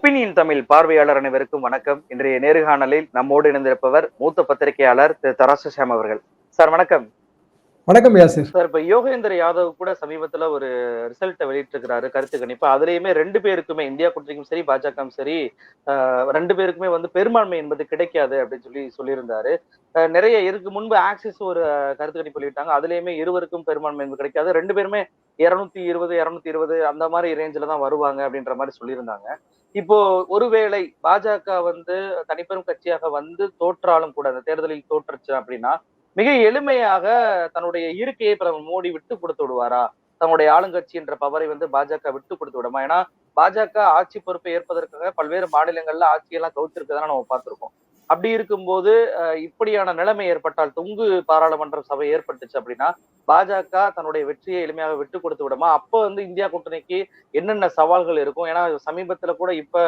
Opinion Tamil பார்வையாளர் அனைவருக்கும் வணக்கம். இன்றைய நேர்காணலில் நம்மோடு இணைந்திருப்பவர் மூத்த பத்திரிகையாளர் திரு தராசு ஷாம் அவர்கள். சார் வணக்கம். வணக்கம் யாசிர். சார் இப்ப யோகேந்திர யாதவ் கூட சமீபத்துல ஒரு ரிசல்ட்டை வெளியிட்டிருக்கிறாரு கருத்து கணிப்பு. அதுலயுமே ரெண்டு பேருக்குமே இந்தியா கூட்டணிக்கும் சரி பாஜகவும் சரி ரெண்டு பேருக்குமே வந்து பெரும்பான்மை என்பது கிடைக்காது அப்படின்னு சொல்லி சொல்லியிருந்தாரு. நிறைய இதுக்கு முன்பு ஆக்சிஸ் ஒரு கருத்து கணிப்பு வெளியிட்டாங்க. அதுலயுமே இருவருக்கும் பெரும்பான்மை என்பது கிடைக்காது. ரெண்டு பேருமே இருநூத்தி இருபது இருநூத்தி இருபது அந்த மாதிரி ரேஞ்சில தான் வருவாங்க அப்படின்ற மாதிரி சொல்லியிருந்தாங்க. இப்போ ஒருவேளை பாஜக வந்து தனிப்பெரும் கட்சியாக வந்து தோற்றாலும் கூட அந்த தேர்தலில் தோற்றுச்சு அப்படின்னா மிக எளிமையாக தன்னுடைய இருக்கையை பிரதமர் மோடி விட்டு கொடுத்து விடுவாரா? தன்னுடைய ஆளுங்கட்சி என்ற பவரை வந்து பாஜக விட்டு கொடுத்து விடுமா? ஏன்னா பாஜக ஆட்சி பொறுப்பை ஏற்பதற்காக பல்வேறு மாநிலங்கள்ல ஆட்சியெல்லாம் கவுத்திருக்கதான் நம்ம பார்த்திருக்கோம். அப்படி இருக்கும்போது இப்படியான நிலைமை ஏற்பட்டால் தொங்கு பாராளுமன்ற சபை ஏற்பட்டுச்சு அப்படின்னா பாஜக தன்னுடைய வெற்றியை எளிமையாக விட்டு கொடுத்து விடுமா? அப்போ வந்து இந்தியா கூட்டணிக்கு என்னென்ன சவால்கள் இருக்கும்? ஏன்னா சமீபத்துல கூட இப்ப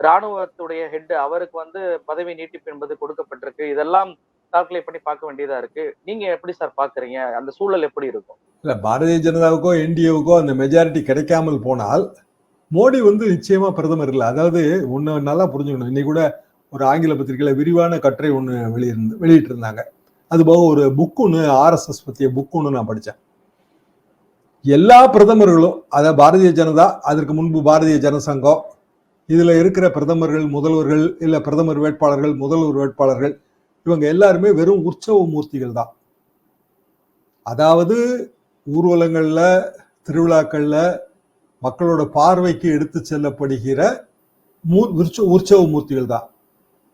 ராணுவத்துடைய ஹெட் அவருக்கு வந்து பதவி நீட்டிப்பு என்பது கொடுக்கப்பட்டிருக்கு. இதெல்லாம் கால்குலேட் பண்ணி பார்க்க வேண்டியதா இருக்கு. நீங்க எப்படி சார் பாக்குறீங்க? அந்த சூழல் எப்படி இருக்கும்? இல்ல பாரதிய ஜனதாவுக்கோ என்டிஏவுக்கோ அந்த மெஜாரிட்டி கிடைக்காமல் போனால் மோடி வந்து நிச்சயமா பிரதமர் இல்லை. அதாவது உன்ன நல்லா புரிஞ்சுக்கணும். இன்னைக்கு கூட ஒரு ஆங்கில பத்திரிகையில் விரிவான கட்டுரை ஒன்று வெளியிருந்து வெளியிட்டிருந்தாங்க. அது போக ஒரு புக் ஒன்று ஆர்எஸ்எஸ் பற்றிய புக் ஒன்று நான் படித்தேன் எல்லா பிரதமர்களும் அதை பாரதிய ஜனதா அதற்கு முன்பு பாரதிய ஜனசங்கம் இதுல இருக்கிற பிரதமர்கள் முதல்வர்கள் இல்லை பிரதமர் வேட்பாளர்கள் முதல்வர் வேட்பாளர்கள் இவங்க எல்லாருமே வெறும் உற்சவ மூர்த்திகள் தான். அதாவது ஊர்வலங்களில் திருவிழாக்கள்ல மக்களோட பார்வைக்கு எடுத்து செல்லப்படுகிற மூ உற்ச- உற்சவ மூர்த்திகள் தான்.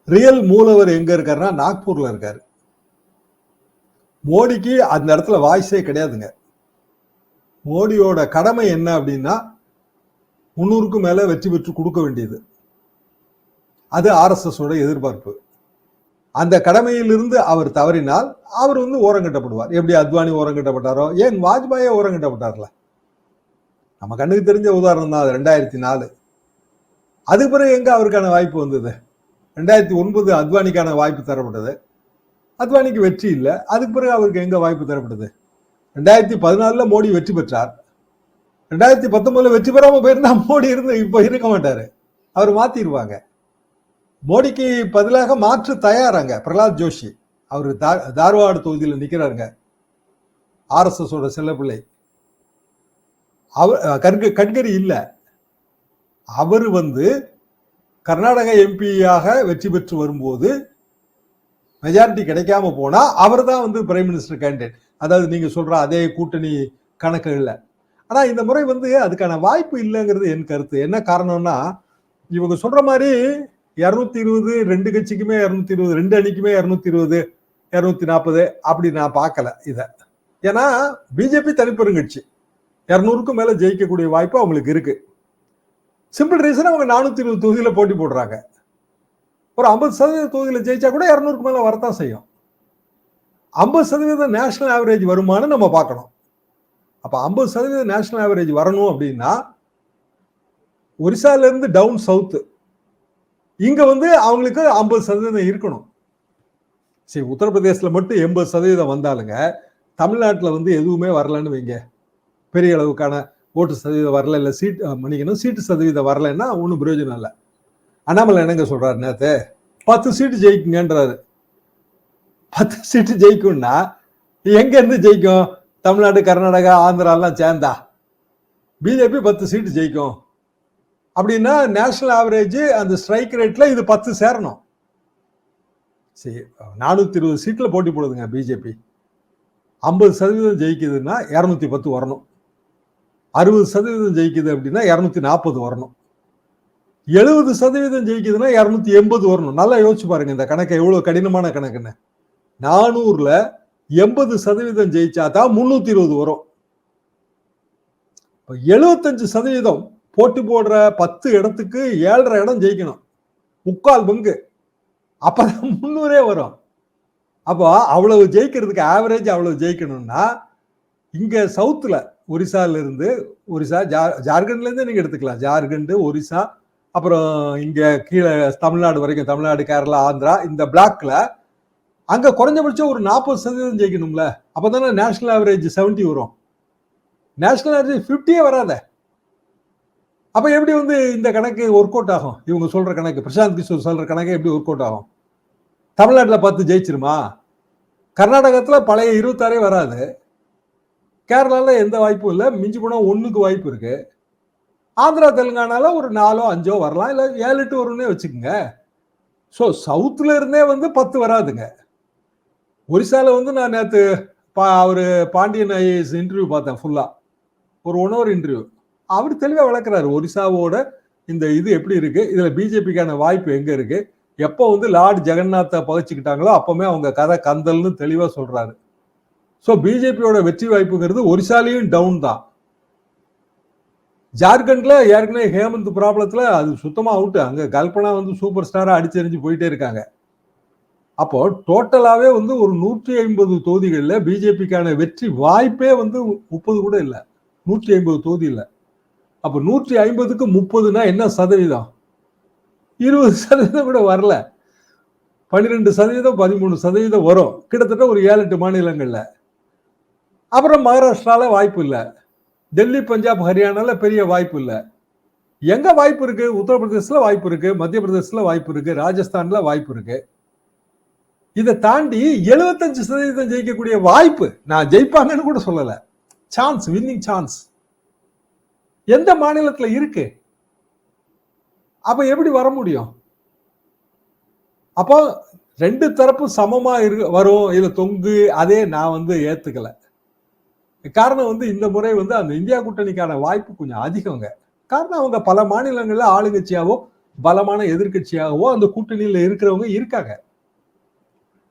ரியல் மூலவர் எங்க இருக்காருன்னா நாக்பூர்ல இருக்காரு. மோடிக்கு அந்த இடத்துல வாய்ஸே கிடையாதுங்க. மோடியோட கடமை என்ன அப்படின்னா முன்னூறுக்கும் மேல வெற்றி பெற்று கொடுக்க வேண்டியது. அது ஆர்எஸ்எஸ் எதிர்பார்ப்பு. அந்த கடமையிலிருந்து அவர் தவறினால் அவர் வந்து ஓரங்கட்டப்படுவார். எப்படி அத்வானி ஓரங்கட்டப்பட்டாரோ? ஏன் வாஜ்பாயே ஓரங்கட்டப்பட்டார்ல? நம்ம கண்ணுக்கு தெரிஞ்ச உதாரணம் தான் அது ரெண்டாயிரத்தி நாலு. அதுக்கு பிறகு எங்க அவருக்கான வாய்ப்பு வந்தது? ரெண்டாயிரத்தி ஒன்பது அத்வானிக்கான வாய்ப்பு தரப்பட்டது. அத்வானிக்கு வெற்றி இல்லை. அதுக்கு பிறகு அவருக்கு எங்கே வாய்ப்பு தரப்பட்டது? ரெண்டாயிரத்தி பதினாலில் மோடி வெற்றி பெற்றார். ரெண்டாயிரத்தி பத்தொன்பதில் வெற்றி பெறாமல் போயிருந்தா மோடி இருந்து இப்போ இருக்க மாட்டார். அவர் மாற்றிடுவாங்க மோடிக்கு பதிலாக மாற்று தயாராங்க பிரகலாத் ஜோஷி. அவர் தா தார்வாடு தொகுதியில் நிற்கிறாருங்க ஆர்எஸ்எஸோட செல்லப்பிள்ளை. அவர் கண்க கட்கரி இல்லை. அவர் வந்து கர்நாடக எம்பியாக வெற்றி பெற்று வரும்போது மெஜாரிட்டி கிடைக்காம போனா அவர் தான் வந்து பிரைம் மினிஸ்டர் கேண்டிடேட் அதாவது நீங்க சொல்ற அதே கூட்டணி கணக்குகள்ல ஆனா இந்த முறை வந்து அதுக்கான வாய்ப்பு இல்லைங்கிறது என் கருத்து. என்ன காரணம்னா இவங்க சொல்ற மாதிரி இரநூத்தி இருபது ரெண்டு கட்சிக்குமே இரநூத்தி இருபது ரெண்டு அணிக்குமே இரநூத்தி இருபது இரநூத்தி நாற்பது அப்படி நான் பார்க்கல இதை. ஏன்னா பிஜேபி தனிப்பெருங்கட்சி. இரநூறுக்கும் மேலே மேல ஜெயிக்கக்கூடிய வாய்ப்பு அவங்களுக்கு இருக்கு. சிம்பிள் ரீசன் அவங்க நானூற்றி இருபது தொகுதியில் போட்டி போடுறாங்க. ஒரு ஐம்பது சதவீத தொகுதியில் ஜெயிச்சா கூட இரநூறுக்கு மேலே வரத்தான் செய்யும். ஐம்பது சதவீதம் நேஷனல் ஆவரேஜ் வருமானு நம்ம பார்க்கணும். அப்போ ஐம்பது சதவீதம் நேஷனல் ஆவரேஜ் வரணும் அப்படின்னா ஒரிசாலேருந்து டவுன் சவுத்து இங்கே வந்து அவங்களுக்கு ஐம்பது சதவீதம் இருக்கணும். சரி உத்தரப்பிரதேசில் மட்டும் எண்பது சதவீதம் வந்தாலுங்க தமிழ்நாட்டில் வந்து எதுவுமே வரலன்னு வைங்க. பெரிய அளவுக்கான ஓட்டு சதவீதம் வரல இல்லை சீட் மன்னிக்கணும். சீட்டு சதவீதம் வரலைன்னா ஒன்றும் பிரயோஜனம் இல்லை. அண்ணாமலை என்னங்க சொல்கிறார் நேற்று பத்து சீட்டு ஜெயிக்குங்கன்றாரு. பத்து சீட்டு ஜெயிக்கும்னா எங்கேருந்து ஜெயிக்கும்? தமிழ்நாடு கர்நாடகா ஆந்திராலாம் சேர்ந்தா? பிஜேபி பத்து சீட்டு ஜெயிக்கும். அப்படின்னா நேஷனல் ஆவரேஜ் அந்த ஸ்ட்ரைக் ரேட்டில் இது பத்து சேரணும். சரி நானூற்றி இருபது சீட்டில் போட்டி போடுதுங்க பிஜேபி. ஐம்பது சதவீதம் ஜெயிக்குதுன்னா இரநூத்தி பத்து வரணும். அறுபது சதவீதம் ஜெயிக்குது அப்படின்னா இரநூத்தி நாற்பது வரணும். எழுபது சதவீதம் ஜெயிக்குதுன்னா இரநூத்தி எண்பது வரணும். நல்லா யோசிச்சு பாருங்க இந்த கணக்கு எவ்வளோ கடினமான கணக்குன்னு. நானூறுல எண்பது சதவீதம் ஜெயிச்சா தான் முன்னூத்தி இருபது வரும். எழுபத்தஞ்சு சதவீதம் போட்டி போடுற பத்து இடத்துக்கு ஏழரை இடம் ஜெயிக்கணும். முக்கால் பங்கு. அப்பதான் முந்நூறே வரும். அப்போ அவ்வளவு ஜெயிக்கிறதுக்கு ஆவரேஜ் அவ்வளவு ஜெயிக்கணும்னா இங்க சவுத்துல ஒரிசாலேருந்து ஒரிசா ஜா ஜார்க்கண்ட்லேருந்து நீங்கள் எடுத்துக்கலாம். ஜார்க்கண்டு ஒரிசா அப்புறம் இங்கே கீழே தமிழ்நாடு வரைக்கும் தமிழ்நாடு கேரளா ஆந்திரா இந்த பிளாக்ல அங்கே குறைஞ்சபட்சம் ஒரு நாற்பது சதவீதம் ஜெயிக்கணும்ல. அப்போ தானே நேஷனல் ஆவரேஜ் செவன்ட்டி வரும். நேஷனல் ஆவரேஜ் ஃபிஃப்டியே வராத. அப்போ எப்படி வந்து இந்த கணக்கு ஒர்க் அவுட் ஆகும்? இவங்க சொல்கிற கணக்கு பிரசாந்த் கிஷோர் சொல்கிற கணக்கு எப்படி ஒர்க் அவுட் ஆகும்? தமிழ்நாட்டில் பார்த்து ஜெயிச்சிருமா? கர்நாடகத்தில் பழைய இருபத்தாறே வராது. கேரளாவில் எந்த வாய்ப்பும் இல்லை. மிஞ்சி போனால் ஒன்றுக்கு வாய்ப்பு இருக்கு. ஆந்திரா தெலுங்கானால ஒரு நாலோ அஞ்சோ வரலாம். இல்லை ஏழு எட்டு வரும்னே வச்சுக்கோங்க. ஸோ சவுத்தில் இருந்தே வந்து பத்து வராதுங்க. ஒரிசாவில் வந்து நான் நேற்று பா அவர் பாண்டியன் ஐஏஎஸ் இன்டர்வியூ பார்த்தேன் ஃபுல்லாக ஒரு ஒன் ஹவர் இன்டர்வியூ அவர் தெளிவாக விளக்குறாரு ஒரிசாவோட இந்த இது எப்படி இருக்குது இதில் பிஜேபிக்கான வாய்ப்பு எங்கே இருக்குது எப்போ வந்து லார்டு ஜெகநாத்தை பகிச்சுக்கிட்டாங்களோ அப்போவுமே அவங்க கதை கந்தல்னு தெளிவாக சொல்கிறாரு ஸோ பிஜேபியோட வெற்றி வாய்ப்புங்கிறது ஒரிசாலையும் டவுன் தான். ஜார்க்கண்ட்ல ஏற்கனவே ஹேமந்த் ப்ராப்ளத்தில் அது சுத்தமாக அவுட்டு அங்கே கல்பனா வந்து சூப்பர் ஸ்டாராக அடிச்செறிஞ்சு போயிட்டே இருக்காங்க. அப்போ டோட்டலாகவே வந்து ஒரு நூற்றி ஐம்பது தொகுதிகளில் பிஜேபிக்கான வெற்றி வாய்ப்பே வந்து முப்பது கூட இல்லை. நூற்றி ஐம்பது தொகுதி இல்லை. அப்போ நூற்றி ஐம்பதுக்கு முப்பதுனா என்ன சதவீதம்? இருபது சதவீதம் கூட வரல. பன்னிரெண்டு சதவீதம் பதிமூணு சதவீதம் வரும். கிட்டத்தட்ட ஒரு ஏழு எட்டு மாநிலங்களில். அப்புறம் மகாராஷ்டிராவில் வாய்ப்பு இல்லை. டெல்லி பஞ்சாப் ஹரியானாவில் பெரிய வாய்ப்பு இல்லை. எங்கே வாய்ப்பு இருக்குது உத்தரப்பிரதேசல வாய்ப்பு இருக்குது மத்திய பிரதேசத்தில் வாய்ப்பு இருக்குது ராஜஸ்தானில் வாய்ப்பு இருக்குது இதை தாண்டி எழுபத்தஞ்சு சதவீதம் ஜெயிக்கக்கூடிய வாய்ப்பு நான் ஜெயிப்பாங்கன்னு கூட சொல்லலை. சான்ஸ் வின்னிங் சான்ஸ் எந்த மாநிலத்தில் இருக்கு? அப்போ எப்படி வர முடியும்? அப்போ ரெண்டு தரப்பும் சமமாக இரு வரும் இதில் தொங்கு அதே நான் வந்து ஏற்றுக்கலை காரணம் வந்து இந்த முறை வந்து அந்த இந்தியா கூட்டணிக்கான வாய்ப்பு கொஞ்சம் அதிகங்க. காரணம் அவங்க பல மாநிலங்கள்ல ஆளுங்கட்சியாவோ பலமான எதிர்க்கட்சியாகவோ அந்த கூட்டணியில இருக்கிறவங்க இருக்காங்க.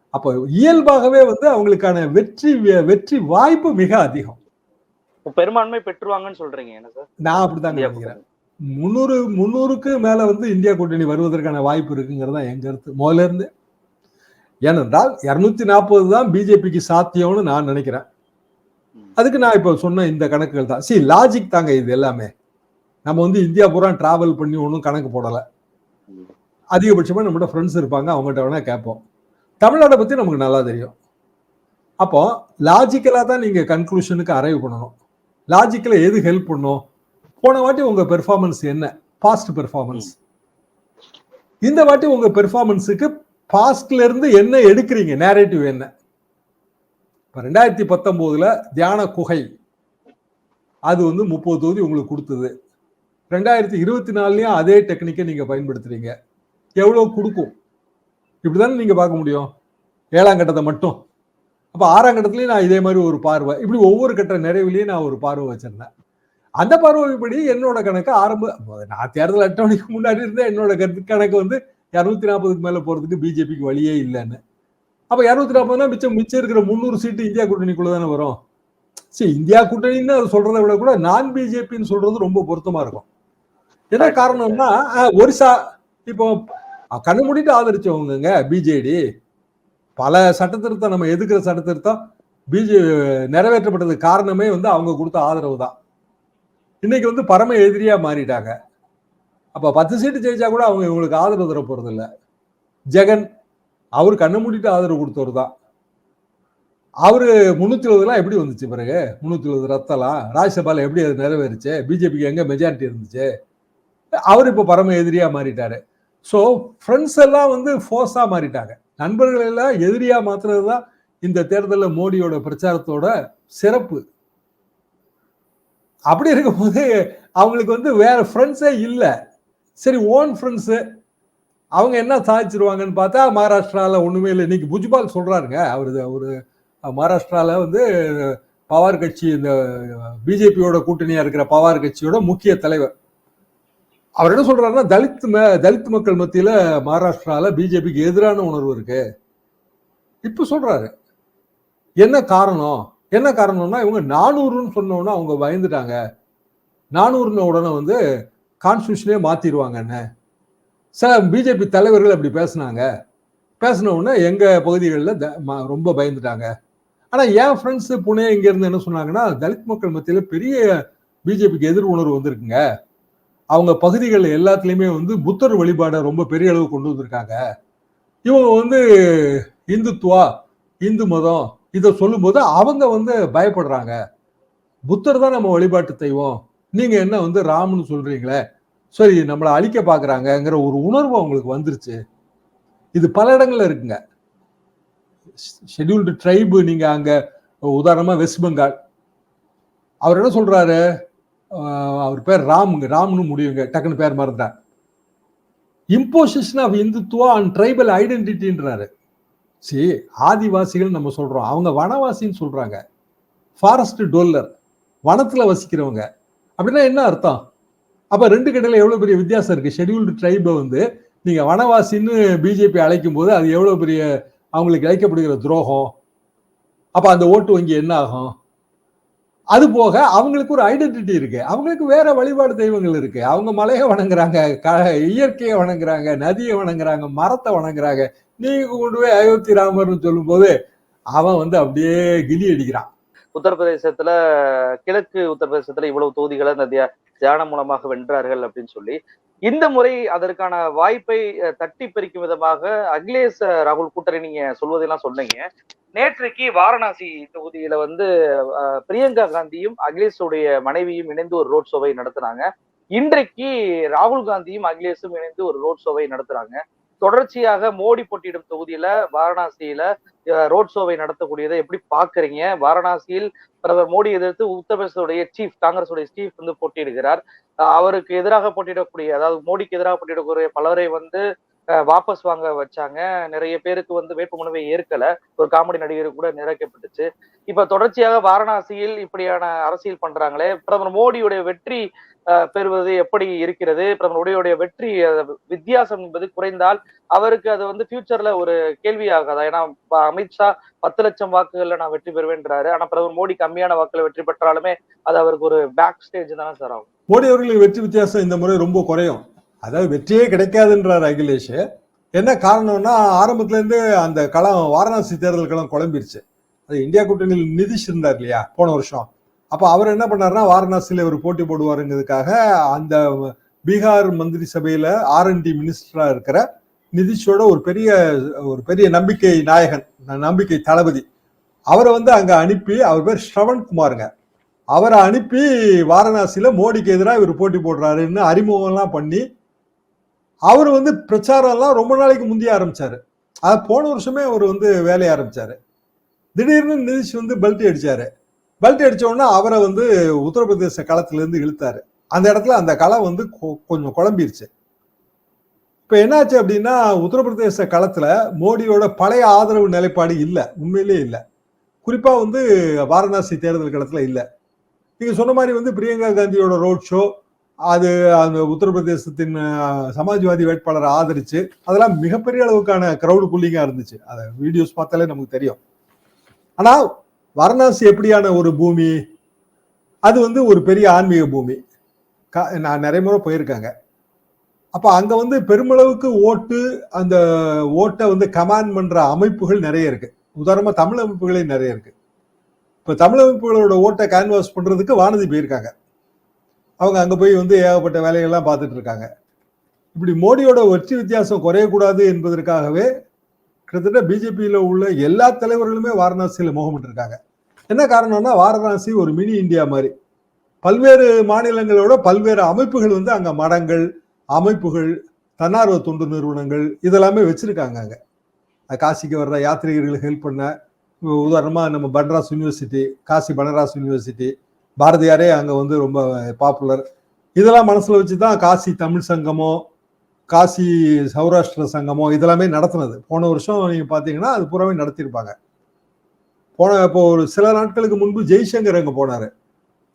அப்போ இயல்பாகவே வந்து அவங்களுக்கான வெற்றி வெற்றி வாய்ப்பு மிக அதிகம். பெரும்பான்மை பெற்றுவாங்கன்னு சொல்றீங்க என்ன சார்? நான் அப்படிதான் நினைக்கிறேன். முந்நூறு முந்நூறுக்கு மேல வந்து இந்தியா கூட்டணி வருவதற்கான வாய்ப்பு இருக்குங்கிறது தான் என் கருத்து. முதல்ல இருந்து. ஏனென்றால் இருநூத்தி நாற்பது தான் பிஜேபிக்கு சாத்தியம்னு நான் நினைக்கிறேன். அதுக்கு நான் இப்போ சொன்ன இந்த கணக்குகள் தான். சி லாஜிக் தாங்க இது எல்லாமே. நம்ம வந்து இந்தியா பூரா டிராவல் பண்ணி ஒன்றும் கணக்கு போடலை. அதிகபட்சமாக நம்மகிட்ட ஃப்ரெண்ட்ஸ் இருப்பாங்க அவங்ககிட்ட வேணால் கேட்போம். தமிழ்நாட்டை பற்றி நமக்கு நல்லா தெரியும். அப்போ லாஜிக்கலாக தான் நீங்கள் கன்க்ளூஷனுக்கு அரைவ் பண்ணணும். லாஜிக்கில் எது ஹெல்ப் பண்ணும்? போன வாட்டி உங்கள் பெர்ஃபார்மன்ஸ் என்ன? பாஸ்ட் பெர்ஃபார்மன்ஸ் இந்த வாட்டி உங்கள் பெர்ஃபார்மன்ஸுக்கு பாஸ்ட்லேருந்து என்ன எடுக்கிறீங்க? நேரேட்டிவ் என்ன? இப்போ ரெண்டாயிரத்தி பத்தொம்போதில் தியான குகை. அது வந்து முப்பது தொகுதி உங்களுக்கு கொடுத்தது. ரெண்டாயிரத்தி இருபத்தி நாலுலேயும் அதே டெக்னிக்கை நீங்கள் பயன்படுத்துறீங்க. எவ்வளோ கொடுக்கும்? இப்படிதானே நீங்கள் பார்க்க முடியும்? ஏழாம் கட்டத்தை மட்டும். அப்போ ஆறாம் கட்டத்துலேயும் நான் இதே மாதிரி ஒரு பார்வை. இப்படி ஒவ்வொரு கட்ட நிறைவுலயும் நான் ஒரு பார்வை வச்சிருந்தேன். அந்த பார்வைப்படி என்னோட கணக்கு ஆரம்ப நான் தேர்தல் அட்டவணைக்கு முன்னாடி இருந்தேன். என்னோட கணக்கு வந்து இரநூத்தி நாற்பதுக்கு மேலே போகிறதுக்கு பிஜேபிக்கு வழியே இல்லைன்னு. அப்ப இரநூத்தி நாற்பதுனா மிச்சம் மிச்சம் இருக்கிற முந்நூறு சீட்டு இந்தியா கூட்டணிக்குள்ள தானே வரும்? சரி இந்தியா கூட்டணின்னு அது சொல்றதை விட கூட நான் பிஜேபின்னு சொல்றது ரொம்ப பொருத்தமா இருக்கும். என்ன காரணம்னா ஒரிசா இப்போ கண்ணு மூடிட்டு ஆதரிச்சவங்க பிஜேடி. பல சட்டத்திருத்தம் நம்ம எதுக்குற சட்டத்திருத்தம் பிஜே நிறைவேற்றப்பட்டதுக்கு காரணமே வந்து அவங்க கொடுத்த ஆதரவு தான். இன்னைக்கு வந்து பரம எதிரியா மாறிட்டாங்க. அப்ப பத்து சீட்டு ஜெயிச்சா கூட அவங்க இவங்களுக்கு ஆதரவு தர போறது இல்லை ஜெகன் அவர் கண்ணை மூடிட்டு ஆதரவு கொடுத்தவர் தான். அவர் முந்நூற்றி எழுபதுலாம் எப்படி வந்துச்சு பிறகு? முந்நூற்றி எழுபது ரத்தலாம் ராஜ்யசபாவில் எப்படி அது நிறைவேறுச்சு? பிஜேபிக்கு எங்கே மெஜாரிட்டி இருந்துச்சு? அவர் இப்போ பரம எதிரியாக மாறிட்டாரு. ஸோ ஃப்ரெண்ட்ஸ் எல்லாம் வந்து ஃபோர்ஸாக மாறிட்டாங்க. நண்பர்கள் எல்லாம் எதிரியாக மாத்துறது தான் இந்த தேர்தலில் மோடியோட பிரச்சாரத்தோட சிறப்பு. அப்படி இருக்கும்போது அவங்களுக்கு வந்து வேற ஃப்ரெண்ட்ஸே இல்லை. சரி ஓன் ஃப்ரெண்ட்ஸு அவங்க என்ன சாதிச்சிருவாங்கன்னு பார்த்தா மகாராஷ்டிராவில் ஒன்றுமே இல்லை. இன்னைக்கு புஜ்பால் சொல்கிறாருங்க அவர் ஒரு மகாராஷ்டிராவில் வந்து பவார் கட்சி இந்த பிஜேபியோட கூட்டணியாக இருக்கிற பவார் கட்சியோட முக்கிய தலைவர். அவர் என்ன சொல்கிறாருன்னா தலித் ம- தலித் மக்கள் மத்தியில் மகாராஷ்டிராவில் பிஜேபிக்கு எதிரான உணர்வு இருக்கு. இப்போ சொல்கிறாரு என்ன காரணம்? என்ன காரணம்னா இவங்க நானூறுன்னு சொன்னோன்னா அவங்க பயந்துட்டாங்க. நானூறுன உடனே வந்து கான்ஸ்டியூஷனே என்ன சார் பிஜேபி தலைவர்கள் அப்படி பேசுனாங்க. பேசினவுடனே எங்கள் பகுதிகளில் த- ம- ரொம்ப பயந்துட்டாங்க. ஆனால் என் ஃப்ரெண்ட்ஸ் புனே இங்கேருந்து என்ன சொன்னாங்கன்னா தலித் மக்கள் மத்தியில் பெரிய பிஜேபிக்கு எதிர் உணர்வு வந்திருக்குங்க. அவங்க பகுதிகள் எல்லாத்துலேயுமே வந்து புத்தர் வழிபாடை ரொம்ப பெரிய அளவு கொண்டு வந்திருக்காங்க. இவங்க வந்து இந்துத்துவா இந்து மதம் இதை சொல்லும்போது அவங்க வந்து பயப்படுறாங்க. புத்தர் தான் நம்ம வழிபாட்டு தெய்வம். நீங்கள் என்ன வந்து ராம்னு சொல்கிறீங்களே சரி நம்மளை அழிக்க பார்க்குறாங்கங்கிற ஒரு உணர்வு அவங்களுக்கு வந்துருச்சு. இது பல இடங்கள்ல இருக்குங்க. ஷெட்யூல்டு ட்ரைபு நீங்கள் அங்கே உதாரணமாக வெஸ்ட் பெங்கால் அவர் என்ன சொல்கிறாரு அவர் பேர் ராமுங்க ராம்னு முடியுங்க டக்குன்னு பேர் மறந்தார் imposition of Hindutva and tribal ஐடென்டிட்டின்றாரு சி ஆதிவாசிகள் நம்ம சொல்கிறோம் அவங்க வனவாசின்னு சொல்கிறாங்க ஃபாரஸ்ட் டோல்லர் வனத்தில் வசிக்கிறவங்க. அப்படின்னா என்ன அர்த்தம்? அப்ப ரெண்டு கடையில எவ்வளவு பெரிய வித்தியாசம் இருக்கு? ஷெடியூல்டு ட்ரைபை வந்து நீங்க வனவாசின்னு பிஜேபி அழைக்கும் போது அது எவ்வளவு பெரிய அவங்களுக்கு இழைக்கப்படுகிற துரோகம்? அப்ப அந்த ஓட்டு வங்கி என்ன ஆகும்? அது போக அவங்களுக்கு ஒரு ஐடென்டிட்டி இருக்கு. அவங்களுக்கு வேற வழிபாடு தெய்வங்கள் இருக்கு. அவங்க மலையை வணங்குறாங்க க- இயற்கையை வணங்குறாங்க நதியை வணங்குறாங்க மரத்தை வணங்குறாங்க. நீங்க கொண்டு போய் அயோத்தி ராமர்னு சொல்லும்போது அவன் வந்து அப்படியே கிலி அடிக்கிறான். உத்தரப்பிரதேசத்துல கிழக்கு உத்தரப்பிரதேசத்துல இவ்வளவு தொகுதிகளை அந்த தியா- தியானம் மூலமாக வென்றார்கள் அப்படின்னு சொல்லி இந்த முறை அதற்கான வாய்ப்பை தட்டி பறிக்கும் விதமாக அகிலேஷ் ராகுல் கூட்டணி நீங்க சொல்வதெல்லாம் சொன்னீங்க. நேற்றைக்கு வாரணாசி தொகுதியில வந்து அஹ், பிரியங்கா காந்தியும் அகிலேஷுடைய மனைவியும் இணைந்து ஒரு ரோட் ஷோவை நடத்துனாங்க. இன்றைக்கு ராகுல் காந்தியும் அகிலேஷும் இணைந்து ஒரு ரோட் ஷோவை நடத்துறாங்க. தொடர்ச்சியாக மோடி போட்டியிடும் தொகுதியில வாரணாசியில ரோட் ஷோவை நடத்தக்கூடியதை எப்படி பாக்குறீங்க? வாரணாசியில் பிரதமர் மோடி எதிர்த்து உத்தரப்பிரதேசத்துடைய சீஃப் காங்கிரஸுடைய சீஃப் வந்து போட்டியிடுகிறார். அஹ் அவருக்கு எதிராக போட்டியிடக்கூடிய அதாவது மோடிக்கு எதிராக போட்டியிடக்கூடிய பலரை வந்து வாபஸ் வாங்க வச்சாங்க. நிறைய பேருக்கு வந்து வேட்புமனுவை ஏற்கல. ஒரு காமெடி நடிகர் கூட நிறைக்கப்பட்டுச்சு இப்ப தொடர்ச்சியாக வாரணாசியில் இப்படியான அரசியல் பண்றாங்களே. பிரதமர் மோடியுடைய வெற்றி பெறுவது எப்படி இருக்கிறது? பிரதமர் மோடியுடைய வெற்றி வித்தியாசம் என்பது குறைந்தால் அவருக்கு அது வந்து ஃபியூச்சர்ல ஒரு கேள்வியாகாதா ஏன்னா அமித்ஷா பத்து லட்சம் வாக்குகள்ல நான் வெற்றி பெறுவேன்றாரு. ஆனா பிரதமர் மோடி கம்மியான வாக்குல வெற்றி பெற்றாலுமே அது அவருக்கு ஒரு பேக் ஸ்டேஜ் தானே சார் ஆகும். மோடி அவர்களின் வெற்றி வித்தியாசம் இந்த முறை ரொம்ப குறையும். அதாவது வெற்றியே கிடைக்காதுன்றார் அகிலேஷ். என்ன காரணம்னா ஆரம்பத்துலேருந்து அந்த களம் வாரணாசி தேர்தல் களம் குழம்பிருச்சு. அது இந்தியா கூட்டணியில் நிதிஷ் இருந்தார் இல்லையா போன வருஷம். அப்போ அவர் என்ன பண்ணாருன்னா வாரணாசியில் இவர் போட்டி போடுவாருங்கிறதுக்காக அந்த பீகார் மந்திரி சபையில் ஆர்என்டி மினிஸ்டராக இருக்கிற நிதிஷோட ஒரு பெரிய ஒரு பெரிய நம்பிக்கை நாயகன் நம்பிக்கை தளபதி அவரை வந்து அங்கே அனுப்பி அவர் பேர் ஸ்ரவன் குமாருங்க. அவரை அனுப்பி வாரணாசியில் மோடிக்கு எதிராக இவர் போட்டி போடுறாருன்னு அறிமுகம்லாம் பண்ணி அவர் வந்து பிரச்சாரம்லாம் ரொம்ப நாளைக்கு முந்தைய ஆரம்பிச்சாரு. அது போன வருஷமே அவர் வந்து வேலையை ஆரம்பிச்சாரு. திடீர்னு நிதிஷ் வந்து பெல்ட் அடிச்சாரு. பெல்ட் அடித்தோடனே அவரை வந்து உத்தரப்பிரதேச களத்துலேருந்து இழுத்தார். இழுத்தாரு அந்த இடத்துல அந்த களம் வந்து கொ- கொஞ்சம் குழம்பிருச்சு. இப்போ என்னாச்சு அப்படின்னா உத்தரப்பிரதேச களத்தில் மோடியோட பழைய ஆதரவு நிலைப்பாடு இல்லை. உண்மையிலேயே இல்லை. குறிப்பாக வந்து வாரணாசி தேர்தல் களத்தில் இல்லை. நீங்கள் சொன்ன மாதிரி வந்து பிரியங்கா காந்தியோட ரோட் ஷோ அது அந்த உத்தரப்பிரதேசத்தின் சமாஜ்வாதி வேட்பாளரை ஆதரிச்சு அதெல்லாம் மிகப்பெரிய அளவுக்கான கிரௌடு புள்ளிங்காக இருந்துச்சு. அதை வீடியோஸ் பார்த்தாலே நமக்கு தெரியும். ஆனால் வாரணாசி எப்படியான ஒரு பூமி? அது வந்து ஒரு பெரிய ஆன்மீக பூமி. க நான் நிறைய முறை போயிருக்காங்க. அப்போ அங்கே வந்து பெருமளவுக்கு ஓட்டு அந்த ஓட்டை வந்து கமாண்ட் பண்ணுற அமைப்புகள் நிறைய இருக்கு. உதாரணமாக தமிழ் அமைப்புகளே நிறைய இருக்கு. இப்போ தமிழ் அமைப்புகளோட ஓட்டை கேன்வாஸ் பண்ணுறதுக்கு வானதி போயிருக்காங்க. அவங்க அங்கே போய் வந்து ஏகப்பட்ட வேலைகள்லாம் பார்த்துட்டு இருக்காங்க. இப்படி மோடியோட வெற்றி வித்தியாசம் குறையக்கூடாது என்பதற்காகவே கிட்டத்தட்ட பிஜேபியில் உள்ள எல்லா தலைவர்களுமே வாரணாசியில் முகமிட்டிருக்காங்க என்ன காரணம்னா வாரணாசி ஒரு மினி இந்தியா மாதிரி. பல்வேறு மாநிலங்களோட பல்வேறு அமைப்புகள் வந்து அங்கே மடங்கள் அமைப்புகள் தன்னார்வ தொண்டு நிறுவனங்கள் இதெல்லாமே வச்சுருக்காங்க அங்கே. காசிக்கு வர்ற யாத்ரீகர்களுக்கு ஹெல்ப் பண்ண உதாரணமாக நம்ம பன்ராஸ் யூனிவர்சிட்டி காசி பனராஸ் யூனிவர்சிட்டி பாரதியாரே அங்கே வந்து ரொம்ப பாப்புலர் இதெல்லாம் மனசில் வச்சு தான் காசி தமிழ் சங்கமோ காசி சௌராஷ்டிர சங்கமோ இதெல்லாமே நடத்துனது. போன வருஷம் நீங்கள் பார்த்தீங்கன்னா அது பூராவே நடத்தியிருப்பாங்க. போன இப்போ ஒரு சில நாட்களுக்கு முன்பு ஜெய்சங்கர் அங்கே போனார்.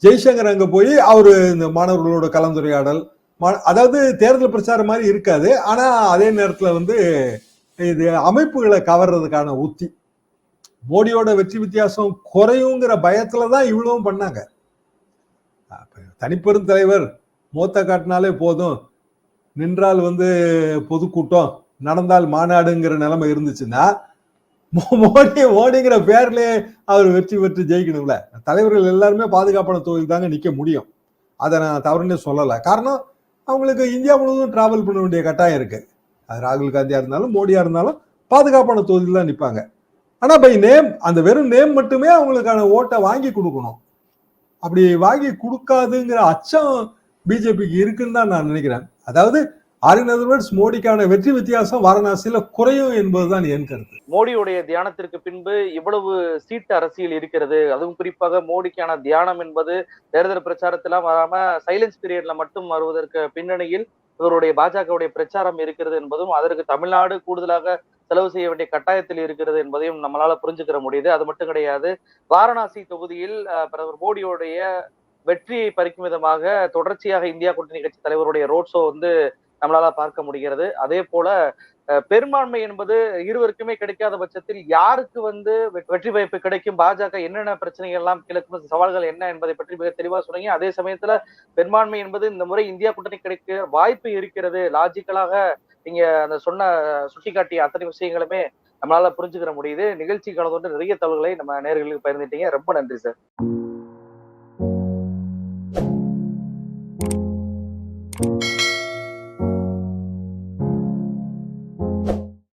ஜெய்சங்கர் அங்கே போய் அவர் இந்த மாணவர்களோட கலந்துரையாடல் மா- அதாவது தேர்தல் பிரச்சாரம் மாதிரி இருக்காது. ஆனால் அதே நேரத்தில் வந்து இது அமைப்புகளை கவர்றதுக்கான உத்தி. மோடியோட வெற்றி வித்தியாசம் குறையுங்கிற பயத்துல தான் இவ்வளவும் பண்ணாங்க. தனிப்பெரும் தலைவர் மூத்த காட்டினாலே போதும். நின்றால் வந்து பொதுக்கூட்டம் நடந்தால் மாநாடுங்கிற நிலைமை இருந்துச்சுன்னா மோடி மோடிங்கிற பேர்லயே அவர் வெற்றி பெற்று ஜெயிக்கணும்ல. தலைவர்கள் எல்லாருமே பாதுகாப்பான தொழில் தாங்க நிற்க முடியும். அதை நான் தவறுனே சொல்லலை. காரணம் அவங்களுக்கு இந்தியா முழுவதும் டிராவல் பண்ண வேண்டிய கட்டாயம் இருக்கு. அது ராகுல் காந்தியா இருந்தாலும் மோடியா இருந்தாலும் பாதுகாப்பான தொகுதியில் தான் நிற்பாங்க ஆனால் பை நேம் அந்த வெறும் நேம் மட்டுமே அவங்களுக்கான ஓட்டை வாங்கி கொடுக்கணும். அப்படி வாங்கி கொடுக்காதுங்கிற அச்சம் பிஜேபிக்கு இருக்குன்னு தான் நான் நினைக்கிறேன். அதாவது ஆர் அதர்வேர்ட்ஸ் மோடிக்கான வெற்றி வித்தியாசம் வாரணாசியில குறையும் என்பதுதான் என் கருத்து. மோடியுடைய தியானத்திற்கு பின்பு இவ்வளவு சீட்டு அரசியல் இருக்கிறது. அதுவும் குறிப்பாக மோடிக்கான தியானம் என்பது தேர்தல் பிரச்சாரத்திலாம் வராம சைலன்ஸ் பீரியட்ல மட்டும் வருவதற்கு பின்னணியில் இவருடைய பாஜகவுடைய பிரச்சாரம் இருக்கிறது என்பதும் அதற்கு தமிழ்நாடு கூடுதலாக செலவு செய்ய வேண்டிய கட்டாயத்தில் இருக்கிறது என்பதையும் நம்மளால புரிஞ்சுக்கிற முடியுது. அது மட்டும் கிடையாது. வாரணாசி தொகுதியில் அஹ், பிரதமர் மோடியுடைய வெற்றியை பறிக்கும் விதமாக தொடர்ச்சியாக இந்தியா கூட்டணி கட்சி தலைவருடைய ரோட் ஷோ வந்து நம்மளால பார்க்க முடிகிறது. அதே போல பெரும்பான்மை என்பது இருவருக்குமே கிடைக்காத பட்சத்தில் யாருக்கு வந்து வெற்றி வாய்ப்பு கிடைக்கும்? பாஜக என்னென்ன பிரச்சனைகள் எல்லாம் கிழக்கும் சவால்கள் என்ன என்பதை பற்றி மிக தெளிவா சொன்னீங்க. அதே சமயத்துல பெரும்பான்மை என்பது இந்த முறை இந்தியா கூட்டணி கிடைக்க வாய்ப்பு இருக்கிறது. லாஜிக்கலாக நீங்க அந்த சொன்ன சுட்டிக்காட்டிய அத்தனை விஷயங்களுமே நம்மளால புரிஞ்சுக்கிற முடியுது. நிகழ்ச்சி கலந்து நிறைய தகவல்களை நம்ம நேர்களுக்கு பகிர்ந்துட்டீங்க. ரொம்ப நன்றி சார்